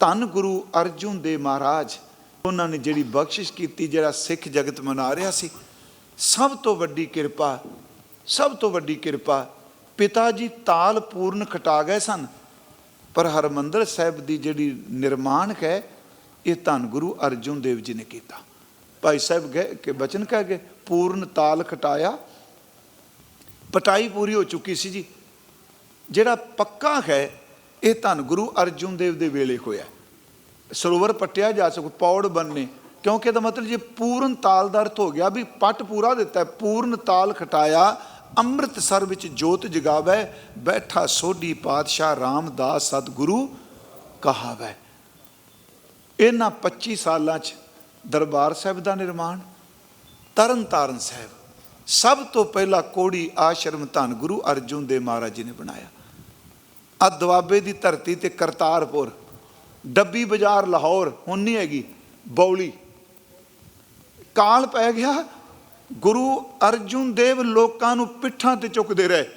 ਧੰਨ ਗੁਰੂ ਅਰਜੁਨ ਦੇਵ ਮਹਾਰਾਜ, ਉਹਨਾਂ ਨੇ ਜਿਹੜੀ ਬਖਸ਼ਿਸ਼ ਕੀਤੀ, ਜਿਹੜਾ ਸਿੱਖ ਜਗਤ ਮਨਾ ਰਿਹਾ ਸੀ, ਸਭ ਤੋਂ ਵੱਡੀ ਕਿਰਪਾ, ਸਭ ਤੋਂ ਵੱਡੀ ਕਿਰਪਾ, ਪਿਤਾ ਜੀ ਤਾਲ ਪੂਰਨ ਖਟਾ ਗਏ ਸਨ, ਪਰ ਹਰਮੰਦਰ ਸਾਹਿਬ ਦੀ ਜਿਹੜੀ ਨਿਰਮਾਣ ਹੈ, ਇਹ ਧੰਨ ਗੁਰੂ ਅਰਜੁਨ ਦੇਵ ਜੀ ਨੇ ਕੀਤਾ। ਭਾਈ ਸਾਹਿਬ ਗਏ ਕਿ ਬਚਨ ਕਹਿ ਗਏ, ਪੂਰਨ ਤਾਲ ਖਟਾਇਆ, ਪਟਾਈ ਪੂਰੀ ਹੋ ਚੁੱਕੀ ਸੀ ਜੀ। ਜਿਹੜਾ ਪੱਕਾ ਹੈ ਇਹ ਧੰਨ ਗੁਰੂ ਅਰਜੁਨ ਦੇਵ ਦੇ ਵੇਲੇ ਹੋਇਆ। ਸਰੋਵਰ ਪੱਟਿਆ ਜਾ ਸਕੂ, ਪੌੜ ਬੰਨੇ। ਕਿਉਂਕਿ ਇਹਦਾ ਮਤਲਬ ਜੇ ਪੂਰਨ ਤਾਲ ਦਾ ਅਰਥ ਹੋ ਗਿਆ ਵੀ ਪੱਟ ਪੂਰਾ ਦਿੱਤਾ, ਪੂਰਨ ਤਾਲ ਖਟਾਇਆ, ਅੰਮ੍ਰਿਤਸਰ ਵਿੱਚ ਜੋਤ ਜਗਾਵੇ, ਬੈਠਾ ਸੋਢੀ ਪਾਤਸ਼ਾਹ ਰਾਮਦਾਸ ਸਤਿਗੁਰੂ ਕਹਾਵੇ। ਇਹਨਾਂ 25 ਸਾਲਾਂ 'ਚ ਦਰਬਾਰ ਸਾਹਿਬ ਦਾ ਨਿਰਮਾਣ, ਤਰਨਤਾਰਨ ਸਾਹਿਬ, ਸਭ ਤੋਂ ਪਹਿਲਾ ਕੋੜੀ ਆਸ਼ਰਮ ਧੰਨ ਗੁਰੂ ਅਰਜੁਨ ਦੇਵ ਮਹਾਰਾਜ ਜੀ ਨੇ ਬਣਾਇਆ। ਆ ਦੁਆਬੇ ਦੀ ਧਰਤੀ ਤੇ ਕਰਤਾਰਪੁਰ, ਡੱਬੀ ਬਾਜ਼ਾਰ ਲਾਹੌਰ, ਹੁਣ ਨਹੀਂ ਹੈਗੀ, ਬੌਲੀ। ਕਾਲ ਪੈ ਗਿਆ, ਗੁਰੂ ਅਰਜੁਨ ਦੇਵ ਲੋਕਾਂ ਨੂੰ ਪਿੱਠਾਂ ਤੇ ਚੁੱਕਦੇ ਰਹੇ,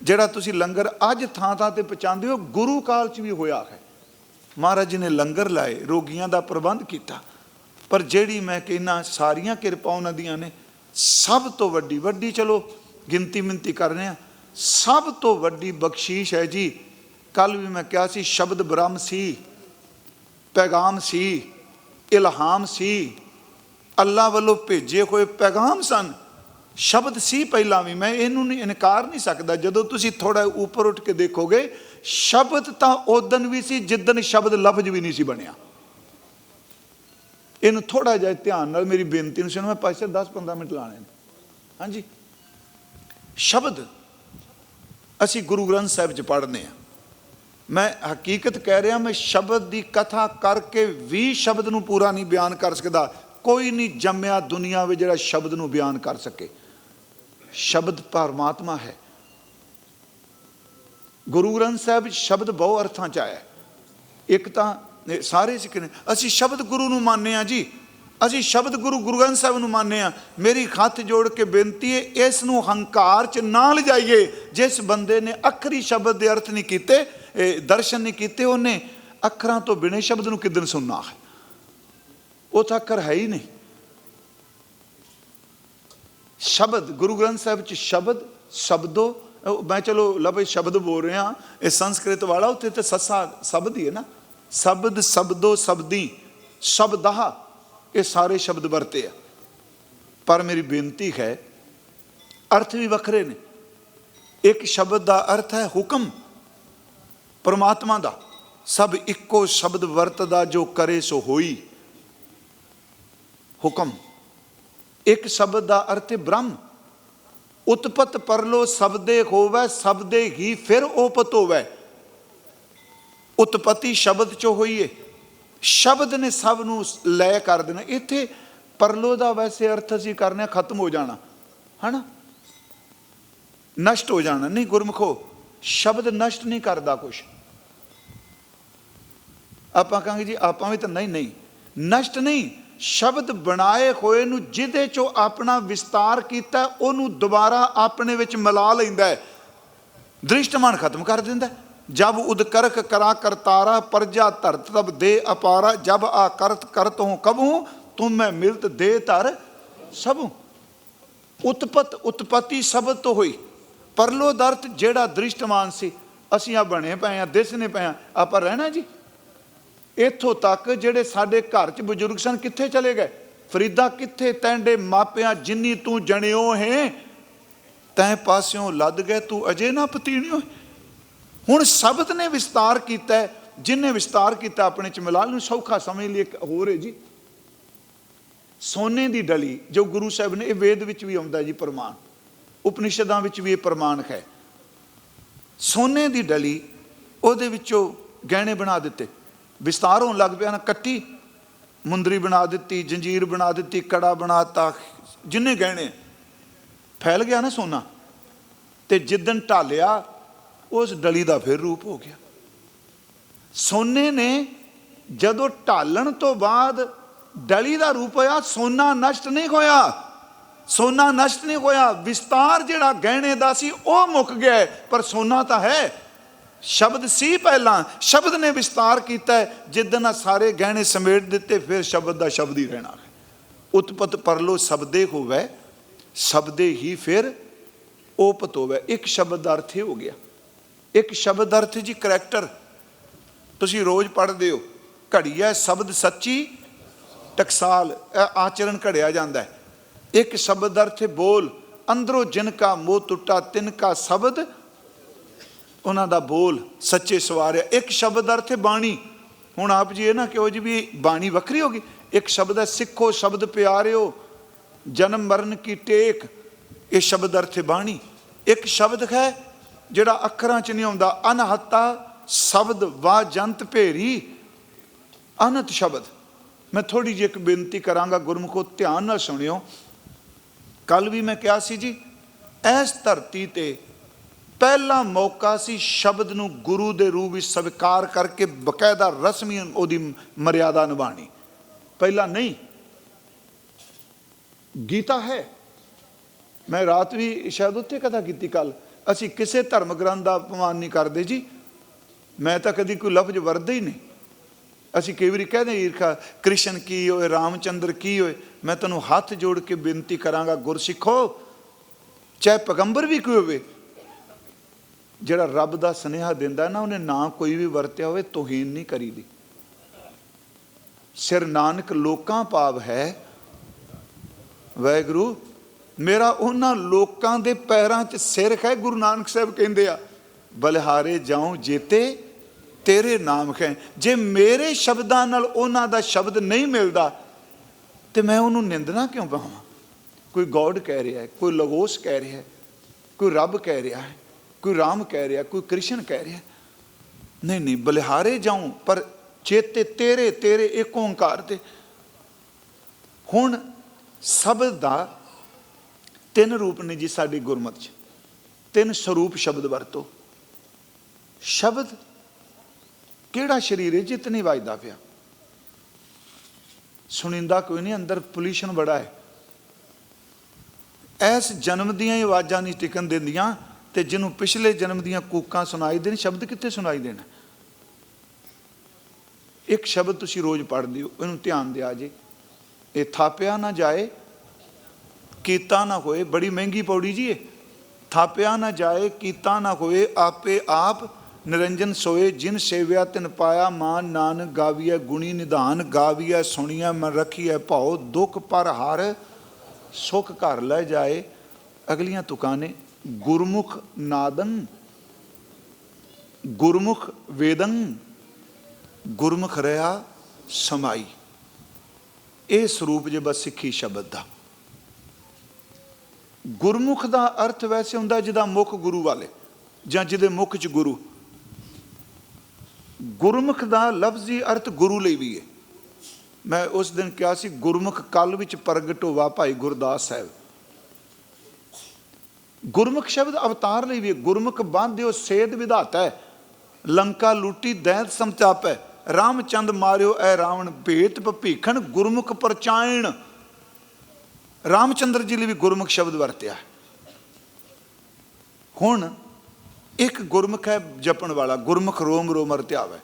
ਜਿਹੜਾ ਤੁਸੀਂ ਲੰਗਰ ਅੱਜ ਥਾਂ ਥਾਂ ਤੇ ਪਹੁੰਚਾਉਂਦੇ ਹੋ, ਗੁਰੂ ਕਾਲ 'ਚ ਵੀ ਹੋਇਆ ਹੈ। ਮਹਾਰਾਜ ਜੀ ਨੇ ਲੰਗਰ ਲਾਏ, ਰੋਗੀਆਂ ਦਾ ਪ੍ਰਬੰਧ ਕੀਤਾ, ਪਰ ਜਿਹੜੀ ਮੈਂ ਕਹਿੰਨਾ ਸਾਰੀਆਂ ਕਿਰਪਾ ਉਹਨਾਂ ਦੀਆਂ ਨੇ, ਸਭ ਤੋਂ ਵੱਡੀ ਵੱਡੀ ਚਲੋ ਗਿਣਤੀ ਮਿੰਤੀ ਕਰ ਰਹੇ ਆ ਸਭ ਤੋਂ ਵੱਡੀ ਬਖਸ਼ੀਸ਼ ਹੈ ਜੀ ਕੱਲ ਵੀ ਮੈਂ ਕਿਹਾ ਸੀ, ਸ਼ਬਦ ਬ੍ਰਹਮ ਸੀ, ਪੈਗਾਮ ਸੀ, ਇਲਹਾਮ ਸੀ। ਅੱਲਾ ਵੱਲੋਂ ਭੇਜੇ ਹੋਏ ਪੈਗਾਮ ਸਨ। ਸ਼ਬਦ ਸੀ ਪਹਿਲਾਂ ਵੀ, ਮੈਂ ਇਹਨੂੰ ਨਹੀਂ ਇਨਕਾਰ ਨਹੀਂ ਸਕਦਾ। ਜਦੋਂ ਤੁਸੀਂ ਥੋੜਾ ਉੱਪਰ ਉੱਠ ਕੇ ਦੇਖੋਗੇ, ਸ਼ਬਦ ਤਾਂ ਉਦਨ ਵੀ ਸੀ ਜਿੱਦਨ ਸ਼ਬਦ ਲਫ਼ਜ਼ ਵੀ ਨਹੀਂ ਸੀ ਬਣਿਆ। ਇਹਨੂੰ ਥੋੜਾ ਜਿਹਾ ਧਿਆਨ ਨਾਲ ਮੇਰੀ ਬੇਨਤੀ ਨੂੰ ਸੁਣੋ, ਮੈਂ ਪਾਸੇ 10-15 ਮਿੰਟ ਲਾਣੇ ਨੇ ਹਾਂਜੀ। ਸ਼ਬਦ ਅਸੀਂ ਗੁਰੂ ਗ੍ਰੰਥ ਸਾਹਿਬ 'ਚ ਪੜ੍ਹਨੇ ਆ ਮੈਂ ਹਕੀਕਤ ਕਹਿ ਰਿਹਾ, ਮੈਂ ਸ਼ਬਦ ਦੀ ਕਥਾ ਕਰਕੇ ਵੀ ਸ਼ਬਦ ਨੂੰ ਪੂਰਾ ਨਹੀਂ ਬਿਆਨ ਕਰ ਸਕਦਾ। ਕੋਈ ਨਹੀਂ ਜੰਮਿਆ ਦੁਨੀਆ ਵਿੱਚ ਜਿਹੜਾ ਸ਼ਬਦ ਨੂੰ ਬਿਆਨ ਕਰ ਸਕੇ। ਸ਼ਬਦ ਪਰਮਾਤਮਾ ਹੈ। ਗੁਰੂ ਗ੍ਰੰਥ ਸਾਹਿਬ ਵਿੱਚ ਸ਼ਬਦ ਬਹੁ ਅਰਥਾਂ ਚ ਆਇਆ ਇੱਕ ਤਾਂ ਸਾਰੇ ਸਿੱਖ ਨੇ, ਅਸੀਂ ਸ਼ਬਦ ਗੁਰੂ ਨੂੰ ਮੰਨਦੇ ਆ ਜੀ। ਅਸੀਂ ਸ਼ਬਦ ਗੁਰੂ ਗੁਰੂ ਗ੍ਰੰਥ ਸਾਹਿਬ ਨੂੰ ਮੰਨਦੇ ਆ ਮੇਰੀ ਹੱਥ ਜੋੜ ਕੇ ਬੇਨਤੀ ਹੈ, ਇਸ ਨੂੰ ਹੰਕਾਰ ਚ ਨਾ ਲਿਜਾਈਏ, ਜਿਸ ਬੰਦੇ ਨੇ ਅੱਖਰੀ ਸ਼ਬਦ ਦੇ ਅਰਥ ਨਹੀਂ ਕੀਤੇ, ਇਹ ਦਰਸ਼ਨ ਨਹੀਂ ਕੀਤੇ ਉਹਨੇ, ਅੱਖਰਾਂ ਤੋਂ ਬਿਨੇ ਸ਼ਬਦ ਨੂੰ ਕਿਦਨ ਸੁਣਨਾ ਹੈ? ਉਹ ਤਾਂ ਅੱਖਰ ਹੈ ਹੀ ਨਹੀਂ। ਸ਼ਬਦ, ਗੁਰੂ ਗ੍ਰੰਥ ਸਾਹਿਬ ਚ ਸ਼ਬਦ, ਸ਼ਬਦੋ ਮੈਂ ਚਲੋ ਲਫ਼ਜ਼ ਸ਼ਬਦ ਬੋਲ ਰਿਹਾ, ਇਹ ਸੰਸਕ੍ਰਿਤ ਵਾਲਾ ਉੱਥੇ ਤੇ ਸੱਸਾ, ਸ਼ਬਦ ਹੀ ਹੈ ਨਾ। ਸ਼ਬਦ, ਸ਼ਬਦੋ, ਸ਼ਬਦੀ, ਸ਼ਬਦਹ। ਇਹ ਸਾਰੇ ਸ਼ਬਦ ਵਰਤੇ ਆ। ਪਰ ਮੇਰੀ ਬੇਨਤੀ ਹੈ, ਅਰਥ ਵੀ ਵੱਖਰੇ ਨੇ। ਇੱਕ ਸ਼ਬਦ ਦਾ ਅਰਥ ਹੈ ਹੁਕਮ। ਪਰਮਾਤਮਾ ਦਾ, ਸਭ ਇੱਕੋ ਸ਼ਬਦ ਵਰਤਦਾ ਜੋ ਕਰੇ ਸੋ ਹੋਈ। ਹੁਕਮ। ਇੱਕ ਸ਼ਬਦ ਦਾ ਅਰਥ ਹੈ ਬ੍ਰਹਮ। ਉਤਪਤ ਪਰਲੋ ਸਬਦੇ ਹੋਵੇ, ਸਬਦੇ ਹੀ ਫਿਰ ਉਪਤ ਹੋਵੇ। ਉਤਪਤੀ ਸ਼ਬਦ ਚੋਂ ਹੋਈਏ ਸ਼ਬਦ ਨੇ ਸਭ ਨੂੰ ਲੈ ਕਰ ਦੇਣਾ। ਇੱਥੇ ਪਰਲੋ ਦਾ ਵੈਸੇ ਅਰਥ ਅਸੀਂ ਕਰਨੇ ਆ ਖਤਮ ਹੋ ਜਾਣਾ। ਹਨਾ? ਨਸ਼ਟ ਹੋ ਜਾਣਾ। ਨਹੀਂ, ਗੁਰਮਖੋ, ਸ਼ਬਦ ਨਸ਼ਟ ਨਹੀਂ ਕਰਦਾ ਕੁਛ। ਆਪਾਂ ਕਹਾਂਗੇ ਜੀ, ਆਪਾਂ ਵੀ ਤਾਂ ਨਹੀਂ ਨਹੀਂ। ਨਸ਼ਟ ਨਹੀਂ, ਸ਼ਬਦ ਬਣਾਏ ਹੋਏ ਨੂੰ ਜਿਹਦੇ ਚੋਂ ਆਪਣਾ ਵਿਸਤਾਰ ਕੀਤਾ, ਉਹਨੂੰ ਦੁਬਾਰਾ ਆਪਣੇ ਵਿੱਚ ਮਿਲਾ ਲੈਂਦਾ ਹੈ। ਦ੍ਰਿਸ਼ਟਮਾਨ ਖਤਮ ਕਰ ਦਿੰਦਾ ਹੈ। ਜਬ ਉਦਕਰਕ ਕਰਾ ਕਰਤਾਰਾ, ਪਰਜਾ ਧਰਤ ਤਬ ਦੇ ਅਪਾਰਾ, ਜਬ ਆ ਕਰਤ ਕਰਤ ਹੂੰ ਕਬਹੂ ਤੁਮ ਮੈਂ ਮਿਲਤ ਦੇ ਧਰ ਸਭੂ। ਉਤਪਤ ਉਤਪਤੀ ਸ਼ਬਦ ਤੋਂ ਹੋਈ। ਪਰਲੋ ਦਰਤ ਜਿਹੜਾ ਦ੍ਰਿਸ਼ਟਮਾਨ ਸੀ, ਅਸੀਂ ਆ ਬਣੇ ਪਏ ਆ, ਦਿਸਨੇ ਪਏ ਆ, ਆਪਾਂ ਰਹਿਣਾ ਜੀ। ਇੱਥੋਂ ਤੱਕ ਜਿਹੜੇ ਸਾਡੇ ਘਰ 'ਚ ਬਜ਼ੁਰਗ ਸਨ, ਕਿੱਥੇ ਚਲੇ ਗਏ? ਫਰੀਦਾ ਕਿੱਥੇ, ਤੈਂਡੇ ਮਾਪਿਆਂ ਜਿੰਨੀ ਤੂੰ ਜਣਿਓ ਹੈ, ਤੈਂ ਪਾਸਿਓਂ ਲੱਦ ਗਏ ਤੂੰ ਅਜੇ ਨਾ ਪਤੀਣਿਓ ਹੁਣ ਸ਼ਬਦ ਨੇ ਵਿਸਤਾਰ ਕੀਤਾ ਹੈ, ਜਿਹਨੇ ਵਿਸਤਾਰ ਕੀਤਾ ਆਪਣੇ ਚ ਮਿਲਾ ਨੂੰ ਸੌਖਾ ਸਮਝ ਲਈ ਇੱਕ ਹੋਰ ਹੈ ਜੀ। ਸੋਨੇ ਦੀ ਡਲੀ ਜੋ ਗੁਰੂ ਸਾਹਿਬ ਨੇ ਇਹ ਵੇਦ ਵਿੱਚ ਵੀ ਆਉਂਦਾ ਜੀ ਪ੍ਰਮਾਣ। ਉਪਨਿਸ਼ਦਾਂ ਵਿੱਚ ਵੀ ਇਹ ਪ੍ਰਮਾਣ ਹੈ। ਸੋਨੇ ਦੀ ਡਲੀ ਉਹਦੇ ਵਿੱਚੋਂ ਗਹਿਣੇ ਬਣਾ ਦਿੱਤੇ। ਵਿਸਤਾਰ ਹੋਣ ਲੱਗ ਪਿਆ ਨਾ ਕੱਟੀ ਮੁੰਦਰੀ ਬਣਾ ਦਿੱਤੀ ਜੰਜੀਰ ਬਣਾ ਦਿੱਤੀ ਕੜਾ ਬਣਾਤਾ ਜਿੰਨੇ ਗਹਿਣੇ। ਫੈਲ ਗਿਆ ਨਾ ਸੋਨਾ। ਤੇ ਜਿੱਦਣ ਢਾਲਿਆ ਉਸ ਡਲੀ ਦਾ ਫਿਰ ਰੂਪ ਹੋ ਗਿਆ। ਸੋਨੇ ਨੇ ਜਦੋਂ ਢਾਲਣ ਤੋਂ ਬਾਅਦ ਡਲੀ ਦਾ ਰੂਪ ਹੋਇਆ, ਸੋਨਾ ਨਸ਼ਟ ਨਹੀਂ ਹੋਇਆ। ਸੋਨਾ ਨਸ਼ਟ ਨਹੀਂ ਹੋਇਆ। ਵਿਸਤਾਰ ਜਿਹੜਾ ਗਹਿਣੇ ਦਾ ਸੀ, ਉਹ ਮੁੱਕ ਗਿਆ। ਪਰ ਸੋਨਾ ਤਾਂ ਹੈ। ਸ਼ਬਦ ਸੀ ਪਹਿਲਾਂ। ਸ਼ਬਦ ਨੇ ਵਿਸਤਾਰ ਕੀਤਾ ਹੈ। ਜਿੱਦਨ ਆ ਸਾਰੇ ਗਹਿਣੇ ਸਮੇਟ ਦਿੱਤੇ, ਫਿਰ ਸ਼ਬਦ ਦਾ ਸ਼ਬਦ ਹੀ ਰਹਿਣਾ ਹੈ। ਉਤਪਤ ਪਰਲੋ ਸ਼ਬਦੇ ਹੋਵੇ, ਸ਼ਬਦੇ ਹੀ ਫਿਰ ਓਪਤ ਹੋਵੇ। ਇੱਕ ਸ਼ਬਦ ਦਾ ਅਰਥ ਹੀ ਹੋ ਗਿਆ। ਇੱਕ ਸ਼ਬਦ ਅਰਥ ਜੀ ਕਰੈਕਟਰ ਤੁਸੀਂ ਰੋਜ਼ ਪੜ੍ਹਦੇ ਹੋ, ਘੜੀਆ ਸ਼ਬਦ ਸੱਚੀ, ਟਕਸਾਲ, ਇਹ ਆਚਰਣ ਘੜਿਆ ਜਾਂਦਾ ਹੈ। ਇੱਕ ਸ਼ਬਦ ਅਰਥ ਬੋਲ, ਅੰਦਰੋਂ ਜਿਨ ਕਾ ਮੋਹ ਟੁੱਟਾ, ਤਿਨ ਕਾ ਸ਼ਬਦ, ਉਹਨਾਂ ਦਾ ਬੋਲ ਸੱਚੇ ਸਵਾਰਿਆ। ਇੱਕ ਸ਼ਬਦ ਅਰਥ ਬਾਣੀ। ਹੁਣ ਆਪ ਜੀ ਇਹ ਨਾ ਕਿਉਂ ਜੀ ਵੀ ਬਾਣੀ ਵੱਖਰੀ ਹੋ ਗਈ। ਇੱਕ ਸ਼ਬਦ ਹੈ, ਸਿੱਖੋ ਸ਼ਬਦ ਪਿਆਰਿਓ, ਜਨਮ ਮਰਨ ਕੀ ਟੇਕ। ਇਹ ਸ਼ਬਦ ਅਰਥ ਬਾਣੀ। ਇੱਕ ਸ਼ਬਦ ਹੈ ਜਿਹੜਾ ਅੱਖਰਾਂ 'ਚ ਨਹੀਂ ਆਉਂਦਾ, ਅਨਹਤਾ ਸ਼ਬਦ ਵਾ ਜੰਤ ਭੇਰੀ, ਅਨਤ ਸ਼ਬਦ। ਮੈਂ ਥੋੜੀ ਜਿਹੀ ਇੱਕ ਬੇਨਤੀ ਕਰਾਂਗਾ, ਗੁਰਮੁਖੋ ਧਿਆਨ ਨਾਲ ਸੁਣਿਓ। ਕੱਲ ਵੀ ਮੈਂ ਕਿਹਾ ਸੀ ਜੀ, ਇਸ ਧਰਤੀ ਤੇ ਪਹਿਲਾ ਮੌਕਾ ਸੀ ਸ਼ਬਦ ਨੂੰ ਗੁਰੂ ਦੇ ਰੂਪ ਵਿੱਚ ਸਵੀਕਾਰ ਕਰਕੇ ਬਕਾਇਦਾ ਰਸਮੀ ਉਹਦੀ ਮਰਿਆਦਾ ਨਿਭਾਣੀ ਪਹਿਲਾਂ ਨਹੀਂ, ਗੀਤਾ ਹੈ। ਮੈਂ ਰਾਤ ਵੀ ਸ਼ਾਇਦ ਉੱਥੇ ਕਥਾ ਕੀਤੀ ਕੱਲ ਅਸੀਂ ਕਿਸੇ ਧਰਮ ਗ੍ਰੰਥ ਦਾ ਅਪਮਾਨ ਨਹੀਂ ਕਰਦੇ ਜੀ। ਮੈਂ ਤਾਂ ਕਦੀ ਕੋਈ ਲਫ਼ਜ਼ ਵਰਦਾ ਹੀ ਨਹੀਂ। ਅਸੀਂ ਕਈ ਵਾਰੀ ਕਹਿੰਦੇ ਈਰਖਾ, ਕ੍ਰਿਸ਼ਨ ਕੀ ਹੋਏ, ਰਾਮਚੰਦਰ ਕੀ ਹੋਏ? ਮੈਂ ਤੁਹਾਨੂੰ ਹੱਥ ਜੋੜ ਕੇ ਬੇਨਤੀ ਕਰਾਂਗਾ, ਗੁਰਸਿੱਖੋ, ਚਾਹੇ ਪੈਗੰਬਰ ਵੀ ਕੋਈ ਹੋਵੇ, ਜਿਹੜਾ ਰੱਬ ਦਾ ਸੁਨੇਹਾ ਦਿੰਦਾ ਨਾ, ਉਹਨੇ ਨਾ ਕੋਈ ਵੀ ਵਰਤਿਆ ਹੋਵੇ, ਤੋਹੀਨ ਨਹੀਂ ਕਰੀਦੀ। ਸਿਰ ਨਾਨਕ ਲੋਕਾਂ ਭਾਵ ਹੈ, ਵਾਹਿਗੁਰੂ ਮੇਰਾ ਉਹਨਾਂ ਲੋਕਾਂ ਦੇ ਪੈਰਾਂ 'ਚ ਸਿਰ ਹੈ, ਗੁਰੂ ਨਾਨਕ ਸਾਹਿਬ ਕਹਿੰਦੇ ਆ, ਬਲਿਹਾਰੇ ਜਾਉ ਜੇਤੇ ਤੇਰੇ ਨਾਮ ਹੈ। ਜੇ ਮੇਰੇ ਸ਼ਬਦਾਂ ਨਾਲ ਉਹਨਾਂ ਦਾ ਸ਼ਬਦ ਨਹੀਂ ਮਿਲਦਾ, ਤੇ ਮੈਂ ਉਹਨੂੰ ਨਿੰਦਣਾ ਕਿਉਂ ਪਾਵਾਂ ਕੋਈ ਗੋਡ ਕਹਿ ਰਿਹਾ ਹੈ, ਕੋਈ ਲਗੋਸ ਕਹਿ ਰਿਹਾ ਹੈ, ਕੋਈ ਰੱਬ ਕਹਿ ਰਿਹਾ ਹੈ, ਕੋਈ ਰਾਮ ਕਹਿ ਰਿਹਾ, ਕੋਈ ਕ੍ਰਿਸ਼ਨ ਕਹਿ ਰਿਹਾ ਨਹੀਂ ਨਹੀਂ, ਬਲਿਹਾਰੇ ਜਾਉ, ਪਰ ਚੇਤੇ ਤੇਰੇ ਤੇਰੇ ਇੱਕ ਓੰਕਾਰ ਤੇ। ਹੁਣ ਸ਼ਬਦ ਦਾ ਤਿੰਨ ਰੂਪ ਨੇ ਜੀ ਸਾਡੀ ਗੁਰਮਤ 'ਚ। ਤਿੰਨ ਸਰੂਪ ਸ਼ਬਦ ਵਰਤੋ। ਸ਼ਬਦ ਕਿਹੜਾ ਸਰੀਰ ਹੈ ਜਿਤ ਨਹੀਂ ਵੱਜਦਾ ਪਿਆ। ਸੁਣਿੰਦਾ ਕੋਈ ਨਹੀਂ, ਅੰਦਰ ਪੋਲੂਸ਼ਨ ਬੜਾ ਹੈ। ਐਸ ਜਨਮ ਦੀਆਂ ਆਵਾਜ਼ਾਂ ਨਹੀਂ ਟਿਕਣ ਦਿੰਦੀਆਂ ਤੇ ਜਿਹਨੂੰ ਪਿਛਲੇ ਜਨਮ ਦੀਆਂ ਕੂਕਾਂ ਸੁਣਾਈ ਦੇਣ, ਸ਼ਬਦ ਕਿੱਥੇ ਸੁਣਾਈ ਦੇਣਾ? ਇੱਕ ਸ਼ਬਦ ਤੁਸੀਂ ਰੋਜ਼ ਪੜ੍ਹਦੇ ਹੋ, ਇਹਨੂੰ ਧਿਆਨ ਦਿਆ ਜੇ। ਇਹ ਥਾਪਿਆ ਨਾ ਜਾਏ ਕੀਤਾ ਨਾ ਹੋਏ, ਬੜੀ ਮਹਿੰਗੀ ਪੌੜੀ ਜੀ ਇਹ। ਥਾਪਿਆ ਨਾ ਜਾਏ, ਕੀਤਾ ਨਾ ਹੋਏ, ਆਪੇ ਆਪ ਨਿਰੰਜਨ ਸੋਏ। ਜਿਨ ਸੇਵਿਆ ਤਿਨ ਪਾਇਆ, ਮਾਨ ਨਾਨ ਗਾਵੀਐ ਗੁਣੀ ਨਿਧਾਨ। ਗਾਵੀਐ, ਸੁਣੀਐ, ਮਨ ਰਖੀਐ ਭਾਉ। ਦੁਖ ਪਰ ਹਰ, ਸੁਖ ਘਰ ਲੈ ਜਾਏ। ਅਗਲੀਆਂ ਤੁਕਾਂ ਨੇ ਗੁਰਮੁਖ ਨਾਦੰ, ਗੁਰਮੁਖ ਵੇਦੰ, ਗੁਰਮੁਖ ਰਿਆ ਸਮਾਈ। ਇਹ ਸਰੂਪ ਜੇ ਬਸ ਸਿੱਖੀ ਸ਼ਬਦ ਦਾ। ਗੁਰਮੁਖ ਦਾ ਅਰਥ ਵੈਸੇ ਹੁੰਦਾ ਜਿਹਦਾ ਮੁਖ ਗੁਰੂ ਵਾਲੇ, ਜਾਂ ਜਿਹਦੇ ਮੁਖ ਚ ਗੁਰੂ। ਗੁਰਮੁਖ ਦਾ ਲਫ਼ਜ਼ੀ ਅਰਥ ਗੁਰੂ ਲਈ ਵੀ ਹੈ ਮੈਂ ਉਸ ਦਿਨ ਕਿਹਾ ਸੀ, ਗੁਰਮੁਖ ਕਲ ਵਿੱਚ ਪ੍ਰਗਟ ਹੋਵਾ ਭਾਈ ਗੁਰਦਾਸ ਸਾਹਿਬ। ਗੁਰਮੁਖ ਸ਼ਬਦ ਅਵਤਾਰ ਲਈ ਵੀ ਹੈ ਗੁਰਮੁਖ ਬੰਧਿਓ ਸੇਧ ਵਿਧਾਤਾ ਹੈ। ਲੰਕਾ ਲੂਟੀ ਦੈਤ ਸਮਚਾਪੈ ਰਾਮਚੰਦ ਮਾਰਿਓ ਐ ਰਾਵਣ ਭੇਤ ਭੀਖਣ ਗੁਰਮੁਖ ਪਰਚਾਇਣ। ਰਾਮਚੰਦਰ ਜੀ ਲਈ ਵੀ ਗੁਰਮੁਖ ਸ਼ਬਦ ਵਰਤਿਆ। ਹੈ ਹੁਣ ਇੱਕ ਗੁਰਮੁਖ ਹੈ ਜਪਣ ਵਾਲਾ ਗੁਰਮੁਖ ਰੋਮ ਰੋਮ ਰਤਿਆਵੇ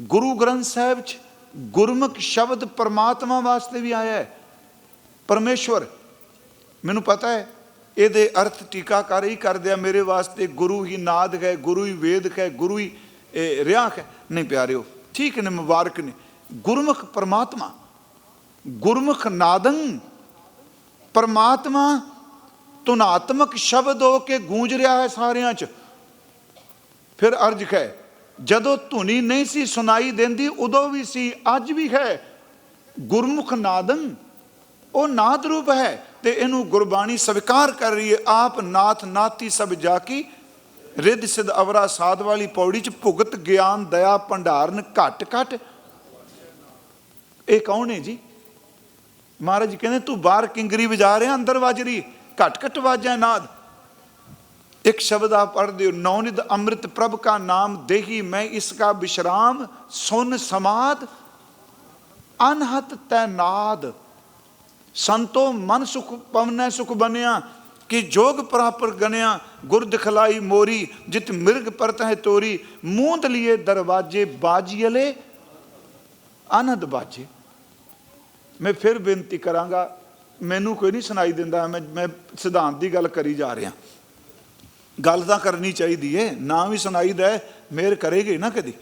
ਗੁਰੂ ਗ੍ਰੰਥ ਸਾਹਿਬ ਚ ਗੁਰਮੁਖ ਸ਼ਬਦ ਪਰਮਾਤਮਾ ਵਾਸਤੇ ਵੀ ਆਇਆ ਹੈ। ਪਰਮੇਸ਼ਵਰ ਮੈਨੂੰ ਪਤਾ ਹੈ ਇਹਦੇ ਅਰਥ ਟੀਕਾਕਾਰ ਹੀ ਕਰਦੇ ਆ ਮੇਰੇ ਵਾਸਤੇ ਗੁਰੂ ਹੀ ਨਾਦ ਹੈ ਗੁਰੂ ਹੀ ਵੇਦ ਹੈ ਗੁਰੂ ਹੀ ਇਹ, ਰਿਆਹ ਹੈ। ਨਹੀਂ ਪਿਆਰਿਓ ਠੀਕ ਨੇ ਮੁਬਾਰਕ ਨੇ। ਗੁਰਮੁਖ ਪਰਮਾਤਮਾ ਗੁਰਮੁਖ ਨਾਦੰ ਪਰਮਾਤਮਾ ਤੁਨਾਤਮਕ ਸ਼ਬਦ ਹੋ ਕੇ ਗੂੰਜ ਰਿਹਾ ਹੈ ਸਾਰਿਆਂ 'ਚ। ਫਿਰ ਅਰਜ ਹੈ, ਜਦੋਂ ਧੁਨੀ ਨਹੀਂ ਸੀ ਸੁਣਾਈ ਦਿੰਦੀ, ਉਦੋਂ ਵੀ ਸੀ, ਅੱਜ ਵੀ ਹੈ। ਗੁਰਮੁਖ ਨਾਦੰ, ਉਹ ਨਾਦ ਰੂਪ ਹੈ ਤੇ ਇਹਨੂੰ ਗੁਰਬਾਣੀ ਸਵੀਕਾਰ ਕਰ ਰਹੀ ਹੈ। ਆਪ ਨਾਥ ਨਾਤੀ ਸਭ ਜਾ ਕੀ ਰਿੱਧ ਸਿਧ ਅਵਰਾ ਸਾਧ ਵਾਲੀ ਪੌੜੀ ਚ ਭੁਗਤ ਗਿਆਨ, ਦਇਆ, ਭੰਡਾਰਨ ਘਟ ਘਟ। ਇਹ ਕੌਣ ਹੈ ਜੀ? ਮਹਾਰਾਜ ਜੀ ਕਹਿੰਦੇ, ਤੂੰ ਬਾਹਰ ਕਿੰਗਰੀ ਵਜਾ ਰਿਹਾ, ਅੰਦਰ ਵੱਜ ਰਹੀ ਘਟ ਘਟ ਵਾਜਾ ਨਾਦ। ਇੱਕ ਸ਼ਬਦ ਆ ਪੜ੍ਹਦੇ ਹੋ ਨੌਨਿਦ ਅੰਮ੍ਰਿਤ ਪ੍ਰਭ ਕਾ ਨਾਮ ਦੇਹੀ, ਮੈਂ ਇਸ ਕਾ ਵਿਸ਼ਰਾਮ ਸੁਨ ਸਮਾਦ, ਅਨਹਤ ਤੈ ਨਾਦ। ਸੰਤੋ ਮਨ ਸੁਖ ਪਵਨੈ ਸੁਖ ਬਨਿਆ, ਕਿ ਜੋਗ ਪ੍ਰਾਪਰ ਗਨਿਆ, ਗੁਰ ਦਿਖਲਾਈ ਮੋਰੀ, ਜਿਤ ਮਿਰਗ ਪਰਤ ਹੈ ਤੋਰੀ, ਮੂੰਦ ਲਿਏ ਦਰਵਾਜੇ ਬਾਜੀਲੇ ਆਨੰਦ ਬਾਜੇ। ਮੈਂ ਫਿਰ ਬੇਨਤੀ ਕਰਾਂਗਾ ਮੈਨੂੰ ਕੋਈ ਨਹੀਂ ਸੁਣਾਈ ਦਿੰਦਾ ਮੈਂ ਮੈਂ ਸਿਧਾਂਤ ਦੀ ਗੱਲ ਕਰੀ ਜਾ ਰਿਹਾ। ਗੱਲ ਤਾਂ ਕਰਨੀ ਚਾਹੀਦੀ ਏ ਨਾ ਵੀ ਸੁਣਾਈਦਾ ਹੈ, ਮਿਹਰ ਕਰੇਗੀ ਨਾ ਕਦੀ।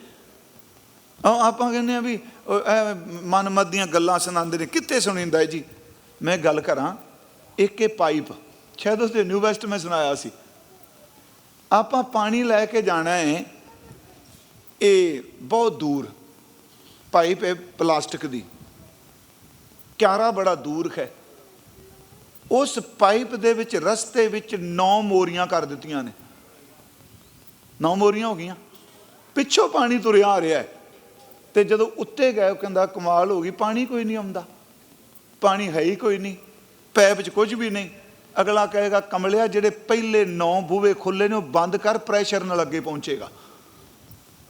ਆ ਆਪਾਂ ਕਹਿੰਦੇ ਆ ਵੀ ਉਹ ਐ ਮਨਮਤ ਦੀਆਂ ਗੱਲਾਂ ਸੁਣਾਉਂਦੇ ਨੇ ਕਿੱਥੇ ਸੁਣੀਂਦਾ ਹੈ ਜੀ? ਮੈਂ ਗੱਲ ਕਰਾਂ ਇੱਕ ਇਹ ਪਾਈਪ ਸ਼ਾਇਦ ਉਸਦੇ ਨਿਊ ਵੈਸਟ ਮੈਂ ਸੁਣਾਇਆ ਸੀ। ਆਪਾਂ ਪਾਣੀ ਲੈ ਕੇ ਜਾਣਾ ਹੈ ਇਹ ਬਹੁਤ ਦੂਰ ਪਾਈਪ ਹੈ ਪਲਾਸਟਿਕ ਦੀ। ਕਿਆਰਾ ਬੜਾ ਦੂਰ ਹੈ। ਉਸ ਪਾਈਪ ਦੇ ਵਿੱਚ, ਰਸਤੇ ਵਿੱਚ ਨੌ ਮੋਰੀਆਂ ਕਰ ਦਿੱਤੀਆਂ ਨੇ। ਨੌ ਮੋਰੀਆਂ ਹੋ ਗਈਆਂ। ਪਿੱਛੋਂ ਪਾਣੀ ਤੁਰਿਆ ਆ ਰਿਹਾ ਤੇ ਜਦੋਂ ਉੱਤੇ ਗਏ, ਉਹ ਕਹਿੰਦਾ, ਕਮਾਲ ਹੋ ਗਈ, ਪਾਣੀ ਕੋਈ ਨਹੀਂ ਆਉਂਦਾ। ਪਾਣੀ ਹੈ ਹੀ ਕੋਈ ਨਹੀਂ। ਪੈਪ 'ਚ ਕੁਝ ਵੀ ਨਹੀਂ। ਅਗਲਾ ਕਹੇਗਾ, ਕਮਲਿਆ, ਜਿਹੜੇ ਪਹਿਲੇ ਨੌ ਬੂਵੇ ਖੁੱਲੇ ਨੇ, ਉਹ ਬੰਦ ਕਰ, ਪ੍ਰੈਸ਼ਰ ਨਾਲ ਅੱਗੇ ਪਹੁੰਚੇਗਾ।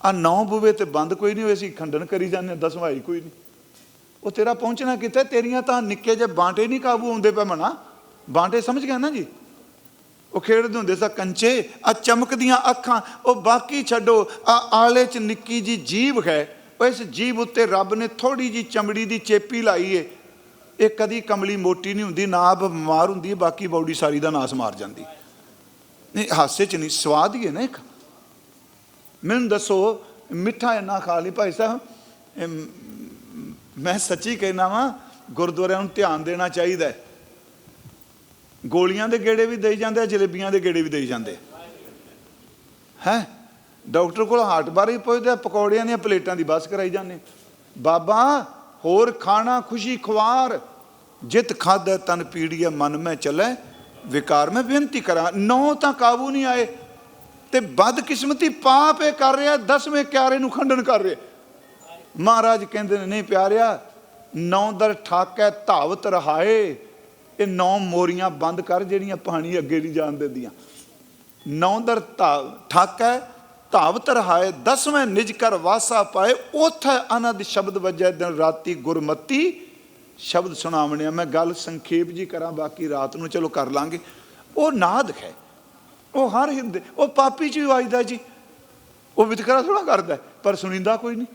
ਆ ਨੌ ਬੂਵੇ ਤੇ ਬੰਦ ਕੋਈ ਨਹੀਂ ਹੋਏ ਸੀ ਖੰਡਨ ਕਰੀ ਜਾਂਦੇ ਦਸਵਾਂ ਹੀ ਕੋਈ ਨਹੀਂ। ਉਹ ਤੇਰਾ ਪਹੁੰਚਣਾ ਕਿੱਥੇ? ਤੇਰੀਆਂ ਤਾਂ ਨਿੱਕੇ ਜਿਹੇ ਬਾਂਟੇ ਨਹੀਂ ਕਾਬੂ ਆਉਂਦੇ ਪਏ ਮਨਾ। ਬਾਂਟੇ ਸਮਝ ਗਿਆ ਨਾ ਜੀ? ਉਹ ਖੇਡਦੇ ਹੁੰਦੇ ਸਾਂ ਕੰਚੇ ਆ ਚਮਕਦੀਆਂ ਅੱਖਾਂ, ਉਹ ਬਾਕੀ ਛੱਡੋ ਆ ਆਲੇ ਚ ਨਿੱਕੀ ਜੀ ਜੀਭ ਹੈ। ਉਹ ਇਸ ਜੀਭ ਉੱਤੇ ਰੱਬ ਨੇ ਥੋੜੀ ਜੀ ਚਮੜੀ ਦੀ ਚੇਪੀ ਲਾਈ ਏ। ਇਹ ਕਦੀ ਕਮਲੀ ਮੋਟੀ ਨਹੀਂ ਹੁੰਦੀ, ਨਾ ਬਿਮਾਰ ਹੁੰਦੀ ਬਾਕੀ ਬਾਡੀ ਸਾਰੀ ਦਾ ਨਾਸ ਮਾਰ ਜਾਂਦੀ। ਨਹੀਂ, ਹਾਸੇ ਚ ਨਹੀਂ, ਸਵਾਦ ਹੀ ਹੈ ਨਾ ਇੱਕ। ਮੈਨੂੰ ਦੱਸੋ, ਮਿੱਠਾ ਇੰਨਾ ਖਾ ਲਈ ਭਾਈ ਸਾਹਿਬ ਮੈਂ ਸੱਚੀ ਕਹਿਣਾ ਵਾਂ, ਗੁਰਦੁਆਰਿਆਂ ਨੂੰ ਧਿਆਨ ਦੇਣਾ ਚਾਹੀਦਾ ਗੋਲੀਆਂ ਦੇ ਗੇੜੇ ਵੀ ਦੇਈ ਜਾਂਦੇ ਆ, ਜਲੇਬੀਆਂ ਦੇ ਗੇੜੇ ਵੀ ਦੇਈ ਜਾਂਦੇ ਹੈ? ਡਾਕਟਰ ਕੋਲ ਹਾਰਟ ਬਾਰੇ ਹੀ ਪੁੱਛਦੇ ਪਕੌੜਿਆਂ ਦੀਆਂ ਪਲੇਟਾਂ ਦੀ ਬਸ ਕਰਾਈ ਜਾਂਦੇ ਬਾਬਾ, ਹੋਰ ਖਾਣਾ ਖੁਸ਼ੀ ਖਵਾਰ ਜਿਤ ਖਾਦਾ ਤਨ ਪੀੜੀਏ, ਮਨ ਮੈਂ ਚੱਲੇ। ਵਿਕਾਰ ਮੈਂ ਬੇਨਤੀ ਕਰਾਂ, ਨੌ ਤਾਂ ਕਾਬੂ ਨਹੀਂ ਆਏ। ਤੇ ਬਦਕਿਸਮਤੀ ਪਾਪ ਇਹ ਕਰ ਰਿਹਾ, ਦਸਵੇਂ ਕਿਆਰੇ ਨੂੰ ਖੰਡਨ ਕਰ ਰਿਹਾ। ਮਹਾਰਾਜ ਕਹਿੰਦੇ ਨੇ, ਨਹੀਂ ਪਿਆਰਿਆ, ਨੌ ਦਰ ਠਾਕੈ ਧਾਵਤ ਰਹਾਏ, ਇਹ ਨੌ ਮੋਰੀਆਂ ਬੰਦ ਕਰ ਜਿਹੜੀਆਂ ਪਾਣੀ ਅੱਗੇ ਨਹੀਂ ਜਾਣ ਦਿੰਦੀਆਂ। ਨੌ ਦਰ ਧਾ- ਠਾਕੈ ਧਾਵਤ ਰਹਾਏ, ਦਸਵੇਂ ਨਿਜ ਕਰ ਵਾਸਾ ਪਾਏ, ਉਥੇ ਅਨੰਦ ਸ਼ਬਦ ਵਜੈ ਦਿਨ ਰਾਤੀ ਗੁਰਮਤੀ। ਸ਼ਬਦ ਸੁਣਾਵਣਿਆ, ਮੈਂ ਗੱਲ ਸੰਖੇਪ ਜੀ ਕਰਾਂ, ਬਾਕੀ ਰਾਤ ਨੂੰ ਚਲੋ ਕਰ ਲਾਂਗੇ। ਉਹ ਨਾਦ ਹੈ, ਉਹ ਹਰ ਹਿੰਦੇ, ਉਹ ਪਾਪੀ ਚ ਵੀ ਵੱਜਦਾ ਜੀ। ਉਹ ਵਿਤਕਰਾ ਥੋੜਾ ਕਰਦਾ ਪਰ ਸੁਣੀਂਦਾ ਕੋਈ ਨਹੀਂ।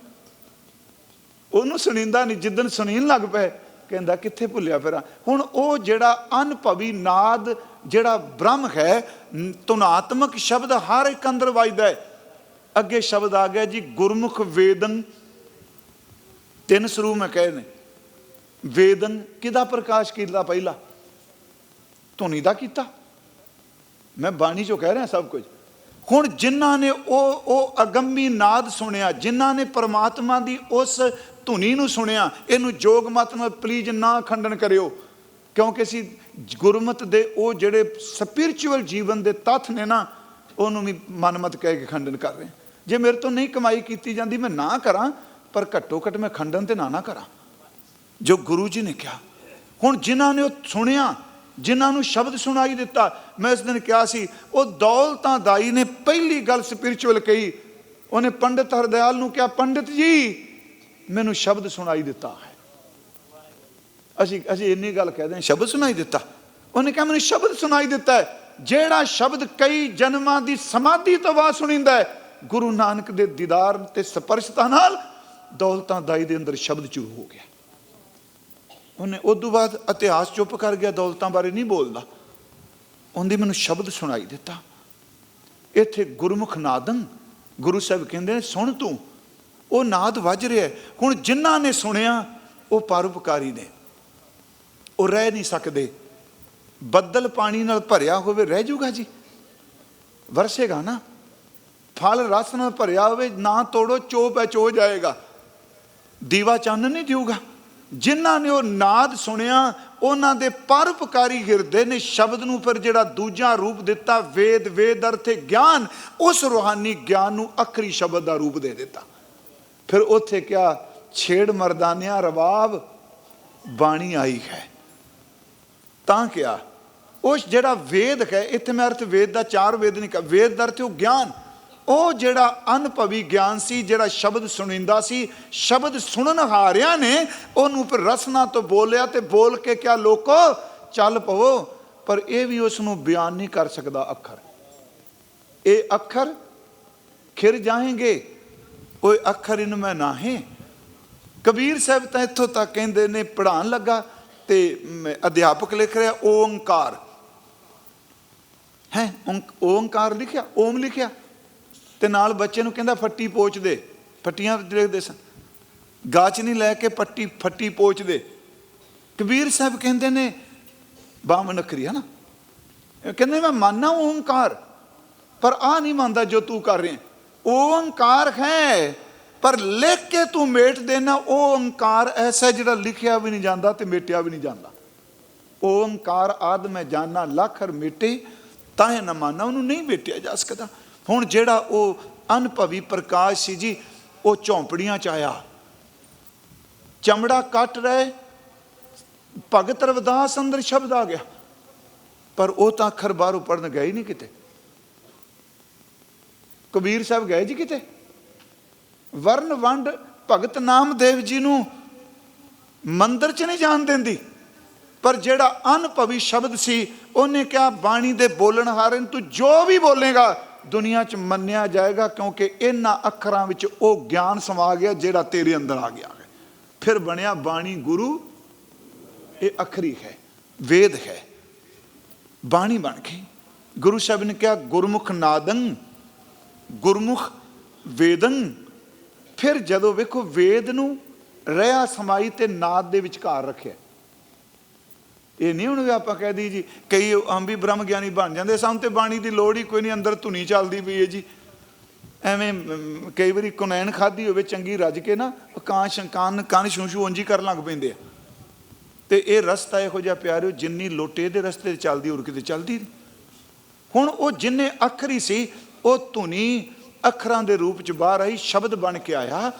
ਉਹਨੂੰ ਸੁਣੀਂਦਾ ਨਹੀਂ ਜਿੱਦਨ ਸੁਣੀਨ ਲੱਗ ਪਏ, ਕਹਿੰਦਾ ਕਿੱਥੇ ਭੁੱਲਿਆ ਫਿਰਾਂ। ਹੁਣ ਉਹ ਜਿਹੜਾ ਅਨਭਵੀ ਨਾਦ, ਜਿਹੜਾ ਬ੍ਰਹਮ ਹੈ, ਨ- ਧੁਨਾਤਮਕ ਸ਼ਬਦ ਹਰ ਇੱਕ ਅੰਦਰ ਵੱਜਦਾ ਹੈ। ਅੱਗੇ ਸ਼ਬਦ ਆ ਗਿਆ ਜੀ, ਗੁਰਮੁਖ ਵੇਦਨ ਤਿੰਨ ਸਰੂਪ ਮੈਂ ਕਹੇ ਨੇ। ਵੇਦਨ ਕਿਹਦਾ ਪ੍ਰਕਾਸ਼ ਕੀਤਾ ਪਹਿਲਾ? ਧੁਨੀ ਦਾ ਕੀਤਾ। ਮੈਂ ਬਾਣੀ ਚੋਂ ਕਹਿ ਰਿਹਾ ਸਭ ਕੁਝ। ਹੁਣ ਜਿਨ੍ਹਾਂ ਨੇ ਉਹ ਉਹ ਅਗੰਮੀ ਨਾਦ ਸੁਣਿਆ, ਜਿਨ੍ਹਾਂ ਨੇ ਪਰਮਾਤਮਾ ਦੀ ਉਸ ਧੁਨੀ ਨੂੰ ਸੁਣਿਆ, ਇਹਨੂੰ ਜੋਗ ਮਤ ਨਾਲ ਪਲੀਜ਼ ਨਾ ਖੰਡਨ ਕਰਿਓ। ਕਿਉਂਕਿ ਅਸੀਂ ਗੁਰਮਤ ਦੇ ਉਹ ਜਿਹੜੇ ਸਪਿਰਚੁਅਲ ਜੀਵਨ ਦੇ ਤੱਥ ਨੇ ਨਾ, ਉਹਨੂੰ ਵੀ ਮਨਮਤ ਕਹਿ ਕੇ ਖੰਡਨ ਕਰ ਰਹੇ ਜੇ ਮੇਰੇ ਤੋਂ ਨਹੀਂ ਕਮਾਈ ਕੀਤੀ ਜਾਂਦੀ, ਮੈਂ ਨਾ ਕਰਾਂ, ਪਰ ਘੱਟੋ ਘੱਟ ਮੈਂ ਖੰਡਨ ਤੇ ਨਾ ਨਾ ਕਰਾਂ। ਜੋ ਗੁਰੂ ਜੀ ਨੇ ਕਿਹਾ, ਹੁਣ ਜਿਨ੍ਹਾਂ ਨੇ ਉਹ ਸੁਣਿਆ ਜਿਨ੍ਹਾਂ ਨੂੰ ਸ਼ਬਦ ਸੁਣਾਈ ਦਿੱਤਾ, ਮੈਂ ਉਸ ਦਿਨ ਕਿਹਾ ਸੀ, ਉਹ ਦੌਲਤਾਂ ਦਾਈ ਨੇ ਪਹਿਲੀ ਗੱਲ ਸਪਿਰਚੁਅਲ ਕਹੀ। ਉਹਨੇ ਪੰਡਿਤ ਹਰਦਿਆਲ ਨੂੰ ਕਿਹਾ, ਪੰਡਿਤ ਜੀ, ਮੈਨੂੰ ਸ਼ਬਦ ਸੁਣਾਈ ਦਿੱਤਾ ਹੈ। ਅਸੀਂ ਅਸੀਂ ਇੰਨੀ ਗੱਲ ਕਹਦੇ ਹਾਂ, ਸ਼ਬਦ ਸੁਣਾਈ ਦਿੱਤਾ। ਉਹਨੇ ਕਿਹਾ, ਮੈਨੂੰ ਸ਼ਬਦ ਸੁਣਾਈ ਦਿੱਤਾ ਜਿਹੜਾ ਸ਼ਬਦ ਕਈ ਜਨਮਾਂ ਦੀ ਸਮਾਧੀ ਤੋਂ ਬਾਅਦ ਸੁਣੀਂਦਾ ਹੈ, ਗੁਰੂ ਨਾਨਕ ਦੇ ਦੀਦਾਰ ਤੇ ਸਪਰਸ਼ਤਾ ਨਾਲ ਦੌਲਤਾਂ ਦਾਈ ਦੇ ਅੰਦਰ ਸ਼ਬਦ ਚੂਰ ਹੋ ਗਿਆ। ਉਹਨੇ ਉਸ ਤੋਂ ਬਾਅਦ ਇਤਿਹਾਸ ਚੁੱਪ ਕਰ ਗਿਆ, ਦੌਲਤਾਂ ਬਾਰੇ ਨਹੀਂ ਬੋਲਦਾ। ਉਹਦੀ ਮੈਨੂੰ ਸ਼ਬਦ ਸੁਣਾਈ ਦਿੱਤਾ। ਇੱਥੇ ਗੁਰਮੁਖ ਨਾਦੰ, ਗੁਰੂ ਸਾਹਿਬ ਕਹਿੰਦੇ ਨੇ, ਸੁਣ ਤੂੰ, ਉਹ ਨਾਦ ਵੱਜ ਰਿਹਾ ਹੁਣ ਜਿਨ੍ਹਾਂ ਨੇ ਸੁਣਿਆ, ਉਹ ਪਰਉਪਕਾਰੀ ਨੇ। ਉਹ ਰਹਿ ਨਹੀਂ ਸਕਦੇ। ਬੱਦਲ ਪਾਣੀ ਨਾਲ ਭਰਿਆ ਹੋਵੇ, ਰਹਿ ਜਾਊਗਾ ਜੀ। ਵਰਸੇਗਾ ਨਾ। ਫਲ ਰਸ ਨਾਲ ਭਰਿਆ ਹੋਵੇ, ਨਾ ਤੋੜੋ ਚੋਪ ਹੈ ਚੋ ਜਾਏਗਾ। ਦੀਵਾ ਚਾਨਣ ਨਹੀਂ ਦੇਊਗਾ। ਜਿਨ੍ਹਾਂ ਨੇ ਉਹ ਨਾਦ ਸੁਣਿਆ, ਉਹਨਾਂ ਦੇ ਪਰਉਪਕਾਰੀ ਹਿਰਦੇ ਨੇ ਸ਼ਬਦ ਨੂੰ ਫਿਰ ਜਿਹੜਾ ਦੂਜਾ ਰੂਪ ਦਿੱਤਾ, ਵੇਦ ਵੇਦ ਅਰਥੇ, ਗਿਆਨ, ਉਸ ਰੂਹਾਨੀ ਗਿਆਨ ਨੂੰ ਅਖਰੀ ਸ਼ਬਦ ਦਾ ਰੂਪ ਦੇ ਦਿੱਤਾ। ਫਿਰ ਉੱਥੇ ਕਿਹਾ, ਛੇੜ ਮਰਦਾਨਿਆਂ ਰਵਾਬ, ਬਾਣੀ ਆਈ ਹੈ। ਤਾਂ ਕਿਹਾ, ਉਸ ਜਿਹੜਾ ਵੇਦ ਹੈ, ਇੱਥੇ ਮੈਂ ਅਰਥ ਵੇਦ ਦਾ ਚਾਰ ਵੇਦ ਨਹੀਂ ਵੇਦ ਦਾ ਅਰਥ ਉਹ ਗਿਆਨ। ਉਹ ਜਿਹੜਾ ਅਨਭਵੀ ਗਿਆਨ ਸੀ ਜਿਹੜਾ ਸ਼ਬਦ ਸੁਣਿੰਦਾ ਸੀ ਸ਼ਬਦ ਸੁਣਨ ਹਾਰਿਆਂ ਨੇ ਉਹਨੂੰ ਫਿਰ ਰਸਨਾ ਤੋਂ ਬੋਲਿਆ ਤੇ ਬੋਲ ਕੇ ਕਿਹਾ ਲੋਕੋ ਚੱਲ ਪਵੋ। ਪਰ ਇਹ ਵੀ ਉਸ ਨੂੰ ਬਿਆਨ ਨਹੀਂ ਕਰ ਸਕਦਾ ਅੱਖਰ। ਇਹ ਅੱਖਰ ਖਿਰ ਜਾਣਗੇ ਓਏ ਅੱਖਰ ਇਨ ਮੈਂ ਨਾਹੇ। ਕਬੀਰ ਸਾਹਿਬ ਤਾਂ ਇੱਥੋਂ ਤੱਕ ਕਹਿੰਦੇ ਨੇ ਪੜ੍ਹਾਉਣ ਲੱਗਾ ਤੇ ਮ, ਅਧਿਆਪਕ ਲਿਖ ਰਿਹਾ ਓੰਕਾਰ। ਹੈ ਓੰਕਾਰ ਲਿਖਿਆ ਓਮ ਲਿਖਿਆ। ਤੇ ਨਾਲ ਬੱਚੇ ਨੂੰ ਕਹਿੰਦਾ ਫੱਟੀ ਪੋਚ ਦੇ। ਫੱਟੀਆਂ ਦੇਖਦੇ ਸਨ। ਗਾਚ ਨਹੀਂ ਲੈ ਕੇ ਪੱਟੀ, ਫੱਟੀ ਪੋਚ ਦੇ। ਕਬੀਰ ਸਾਹਿਬ ਕਹਿੰਦੇ ਨੇ ਬਾਮ ਨਖਰੀ ਹੈ ਨਾ? ਕਹਿੰਦੇ ਮੈਂ ਮੰਨਣਾ ਓੰਕਾਰ, ਪਰ ਆ ਨਹੀਂ ਮੰਨਦਾ ਜੋ ਤੂੰ ਕਰ ਰਿਹਾ। ਓੰਕਾਰ ਹੈ, ਪਰ ਲਿਖ ਕੇ ਤੂੰ ਮੇਟ ਦੇਣਾ, ਉਹ ਓੰਕਾਰ ਐਸਾ ਜਿਹੜਾ ਲਿਖਿਆ ਵੀ ਨਹੀਂ ਜਾਂਦਾ ਤੇ ਮੇਟਿਆ ਵੀ ਨਹੀਂ ਜਾਂਦਾ। ਓੰਕਾਰ ਆਦ ਮੈਂ ਜਾਣਾ ਹਰ ਮਿਟੇ, ਤਾਂ ਇਹ ਨਾ ਮਾਨਾ ਉਹਨੂੰ ਨਹੀਂ ਮੇਟਿਆ ਜਾ ਸਕਦਾ। ਹੁਣ ਜਿਹੜਾ ਉਹ ਅਨਭਵੀ ਪ੍ਰਕਾਸ਼ ਸੀ ਜੀ, ਉਹ ਝੌਂਪੜੀਆਂ ਚ ਆਇਆ। ਚਮੜਾ ਕੱਟ ਰਹੇ ਭਗਤ ਰਵਦਾਸ ਅੰਦਰ ਸ਼ਬਦ ਆ ਗਿਆ। ਪਰ ਉਹ ਤਾਂ ਅੱਖਰ ਬਾਹਰੋਂ ਪੜਨ ਗਏ ਨਹੀਂ ਕਿਤੇ। ਕਬੀਰ ਸਾਹਿਬ ਗਏ ਜੀ ਕਿਤੇ? ਵਰਨ ਵੰਡ ਭਗਤ ਨਾਮਦੇਵ ਜੀ ਨੂੰ ਮੰਦਰ 'ਚ ਨਹੀਂ ਜਾਣ ਦਿੰਦੀ। ਪਰ ਜਿਹੜਾ ਅਨਭਵੀ ਸ਼ਬਦ ਸੀ, ਉਹਨੇ ਕਿਹਾ, ਬਾਣੀ ਦੇ ਬੋਲਣ ਹਾਰਨ ਤੂੰ ਜੋ ਵੀ ਬੋਲੇਗਾ ਦੁਨੀਆ 'ਚ ਮੰਨਿਆ ਜਾਏਗਾ ਕਿਉਂਕਿ ਇਹਨਾਂ ਅੱਖਰਾਂ ਵਿੱਚ ਉਹ ਗਿਆਨ ਸਮਾ ਗਿਆ ਜਿਹੜਾ ਤੇਰੇ ਅੰਦਰ ਆ ਗਿਆ ਫਿਰ ਬਣਿਆ ਬਾਣੀ ਗੁਰੂ, ਇਹ ਅਖਰੀ ਹੈ, ਵੇਦ ਹੈ। ਬਾਣੀ ਬਣ ਗਈ। ਗੁਰੂ ਸਾਹਿਬ ਨੇ ਕਿਹਾ, ਗੁਰਮੁਖ ਨਾਦੰ, ਗੁਰਮੁਖ ਵੇਦੰ। ਫਿਰ ਜਦੋਂ ਵੇਖੋ ਵੇਦ ਨੂੰ ਰਿਆ ਸਮਾਈ ਤੇ ਨਾਦ ਦੇ ਵਿਚਕਾਰ ਰੱਖਿਆ। ਇਹ ਨਹੀਂ ਹੁਣ ਵੀ ਆਪਾਂ ਕਹਿ ਦੀ ਜੀ, ਕਈ ਅੰਬੀ ਬ੍ਰਹਮ ਗਿਆਨੀ ਬਣ ਜਾਂਦੇ, ਸਾਨੂੰ ਤੇ ਬਾਣੀ ਦੀ ਲੋੜ ਹੀ ਕੋਈ ਨਹੀਂ, ਅੰਦਰ ਧੁਨੀ ਚੱਲਦੀ ਪਈ ਹੈ ਜੀ। ਐਵੇਂ ਕਈ ਵਾਰੀ ਕੁਨੈਣ ਖਾਦੀ ਹੋਵੇ, ਚੰਗੀ ਰੱਜ ਕੇ ਨਾ ਕਾਂ ਸ਼ੰਕਾਨ ਕੰਨ ਛੂ ਛੂ ਉਂਝ ਕਰਨ ਲੱਗ ਪੈਂਦੇ ਆ। ਤੇ ਇਹ ਰਸਤਾ ਇਹੋ ਜਿਹਾ ਪਿਆਰਿਓ, ਜਿੰਨੀ ਲੋਟੇ ਦੇ ਰਸਤੇ ਤੇ ਚੱਲਦੀ, ਹੋਰ ਕਿਤੇ ਚੱਲਦੀ ਨਹੀਂ। ਹੁਣ ਉਹ ਜਿੰਨੇ ਅੱਖਰੀ ਸੀ, ਉਹ ਧੁਨੀ ਅੱਖਰਾਂ ਦੇ ਰੂਪ ਚ ਬਾਹਰ ਆਈ, ਸ਼ਬਦ ਬਣ ਕੇ ਆਇਆ।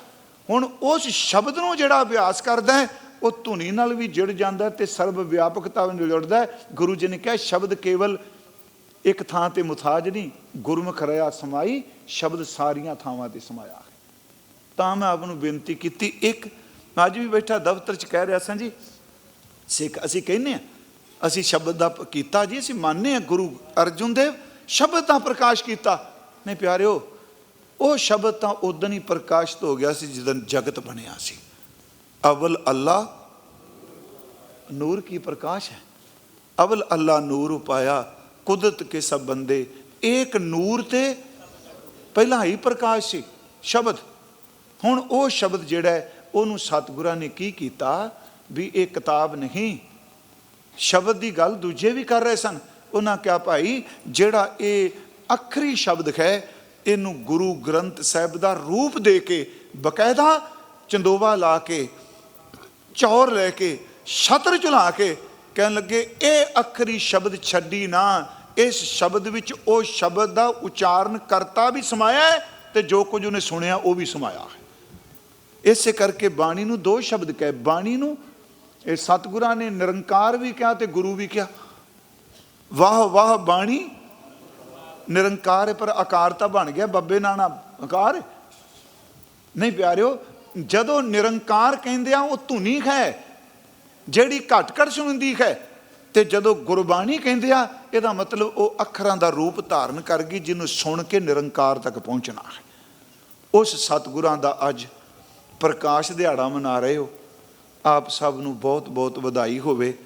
ਹੁਣ ਉਸ ਸ਼ਬਦ ਨੂੰ ਜਿਹੜਾ ਅਭਿਆਸ ਕਰਦਾ ਹੈ ਉਹ ਧੁਨੀ ਨਾਲ ਵੀ ਜੁੜ ਜਾਂਦਾ ਹੈ ਤੇ ਸਰਬ ਵਿਆਪਕਤਾ ਨਾਲ ਜੁੜਦਾ ਗੁਰੂ ਜੀ ਨੇ ਕਿਹਾ, ਸ਼ਬਦ ਕੇਵਲ ਇੱਕ ਥਾਂ ਤੇ ਮੁਥਾਜ ਨਹੀਂ, ਗੁਰਮੁਖ ਰਿਆ ਸਮਾਈ, ਸ਼ਬਦ ਸਾਰੀਆਂ ਥਾਵਾਂ ਤੇ ਸਮਾਇਆ ਹੈ। ਤਾਂ ਮੈਂ ਆਪ ਨੂੰ ਬੇਨਤੀ ਕੀਤੀ, ਇੱਕ ਮੈਂ ਅੱਜ ਵੀ ਬੈਠਾ ਦਫ਼ਤਰ 'ਚ ਕਹਿ ਰਿਹਾ ਸਾਂ ਜੀ, ਸਿੱਖ ਅਸੀਂ ਕਹਿੰਨੇ ਆ ਅਸੀਂ ਸ਼ਬਦ ਦਾ ਕੀਤਾ ਜੀ, ਅਸੀਂ ਮੰਨਦੇ ਆ ਗੁਰੂ ਅਰਜੁਨ ਦੇਵ, ਸ਼ਬਦ ਦਾ ਪ੍ਰਕਾਸ਼ ਕੀਤਾ। ਨਹੀਂ ਪਿਆਰਿਓ, ਉਹ ਸ਼ਬਦ ਤਾਂ ਉਦੋਂ ਹੀ ਪ੍ਰਕਾਸ਼ਿਤ ਹੋ ਗਿਆ ਸੀ ਜਦੋਂ ਜਗਤ ਬਣਿਆ ਸੀ। ਅਵਲ ਅੱਲਾ ਨੂਰ ਕੀ ਪ੍ਰਕਾਸ਼ ਹੈ ਅਵਲ ਅੱਲਾ ਨੂਰ ਉਪਾਇਆ ਕੁਦਰਤ ਕੇ ਸਭ ਬੰਦੇ ਇੱਕ ਨੂਰ ਤੇ ਪਹਿਲਾਂ ਹੀ ਪ੍ਰਕਾਸ਼ ਸੀ ਸ਼ਬਦ ਹੁਣ ਉਹ ਸ਼ਬਦ ਜਿਹੜਾ ਉਹਨੂੰ ਸਤਿਗੁਰਾਂ ਨੇ ਕੀ ਕੀਤਾ ਵੀ ਇਹ ਕਿਤਾਬ ਨਹੀਂ ਸ਼ਬਦ ਦੀ ਗੱਲ ਦੂਜੇ ਵੀ ਕਰ ਰਹੇ ਸਨ ਉਹਨਾਂ ਕਿਹਾ ਭਾਈ ਜਿਹੜਾ ਇਹ ਅਖਰੀ ਸ਼ਬਦ ਹੈ ਇਹਨੂੰ ਗੁਰੂ ਗ੍ਰੰਥ ਸਾਹਿਬ ਦਾ ਰੂਪ ਦੇ ਕੇ ਬਕਾਇਦਾ ਚੰਦੋਵਾ ਲਾ ਕੇ ਚੌਰ ਲੈ ਕੇ, ਛਤਰ ਝੁਲਾ ਕੇ ਕਹਿਣ ਲੱਗੇ, ਇਹ ਅਖਰੀ ਸ਼ਬਦ ਛੱਡੀ ਨਾ। ਇਸ ਸ਼ਬਦ ਵਿੱਚ ਉਹ ਸ਼ਬਦ ਦਾ ਉਚਾਰਨ ਕਰਤਾ ਵੀ ਸਮਾਇਆ ਹੈ ਤੇ ਜੋ ਕੁਝ ਉਹਨੇ ਸੁਣਿਆ ਉਹ ਵੀ ਸਮਾਇਆ ਹੈ। ਇਸੇ ਕਰਕੇ ਬਾਣੀ ਨੂੰ ਦੋ ਸ਼ਬਦ ਕਹੇ। ਬਾਣੀ ਨੂੰ ਇਹ ਸਤਿਗੁਰਾਂ ਨੇ ਨਿਰੰਕਾਰ ਵੀ ਕਿਹਾ ਤੇ ਗੁਰੂ ਵੀ ਕਿਹਾ। ਵਾਹ ਵਾਹ, ਬਾਣੀ। ਨਿਰੰਕਾਰ ਪਰ ਆਕਾਰ ਤਾਂ ਬਣ ਗਿਆ। ਬੱਬੇ ਨਾਨਾ ਆਕਾਰ। ਨਹੀਂ ਪਿਆਰਿਓ ਜਦੋਂ ਨਿਰੰਕਾਰ ਕਹਿੰਦੇ ਆ, ਉਹ ਧੁਨੀ ਹੈ, ਜਿਹੜੀ ਘਟ ਘਟ ਸੁਣਦੀ ਹੈ। ਤੇ ਜਦੋਂ ਗੁਰਬਾਣੀ ਕਹਿੰਦੇ ਆ, ਇਹਦਾ ਮਤਲਬ ਉਹ ਅੱਖਰਾਂ ਦਾ ਰੂਪ ਧਾਰਨ ਕਰ ਗਈ ਜਿਹਨੂੰ ਸੁਣ ਕੇ ਨਿਰੰਕਾਰ ਤੱਕ ਪਹੁੰਚਣਾ ਹੈ। ਉਸ ਸਤਿਗੁਰਾਂ ਦਾ ਅੱਜ ਪ੍ਰਕਾਸ਼ ਦਿਹਾੜਾ ਮਨਾ ਰਹੇ ਹੋ। ਆਪ ਸਭ ਨੂੰ ਬਹੁਤ ਬਹੁਤ ਵਧਾਈ ਹੋਵੇ।